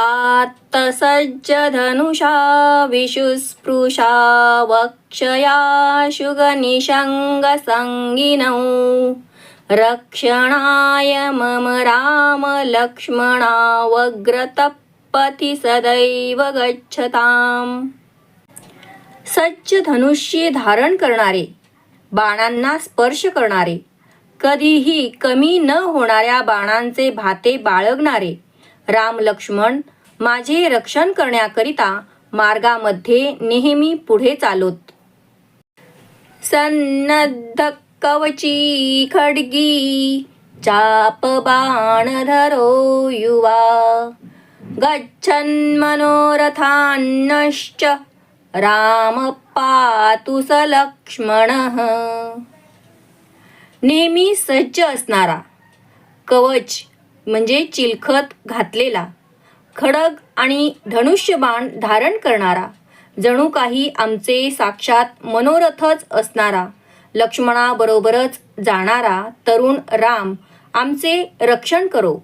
आत्तसज्ज धनुषा विशुस्पृशा वक्षया शुगनिषङ्गसङ्गिनौ रक्षणाय मम राम लक्ष्मणावग्रतपथि सदैव गच्छताम्। सज्ज धनुष्य धारण करणारे बाणांना स्पर्श करणारे कधीही कमी न होणाऱ्या बाणांचे भाते बाळगणारे राम लक्ष्मण माझे रक्षण करण्याकरिता मार्गामध्ये नेहमी पुढे चालोत. सन्नद्ध कवची खडगी चाप बाणधरो युवा. गच्छन् मनोरथान्नश्च राम पातु स लक्ष्मणः. नेहमी सज्ज असणारा कवच म्हणजे चिलखत घातलेला खडग आणि धनुष्यबाण धारण करणारा जणू काही आमचे साक्षात मनोरथच असणारा लक्ष्मणाबरोबरच जाणारा तरुण राम आमचे रक्षण करो.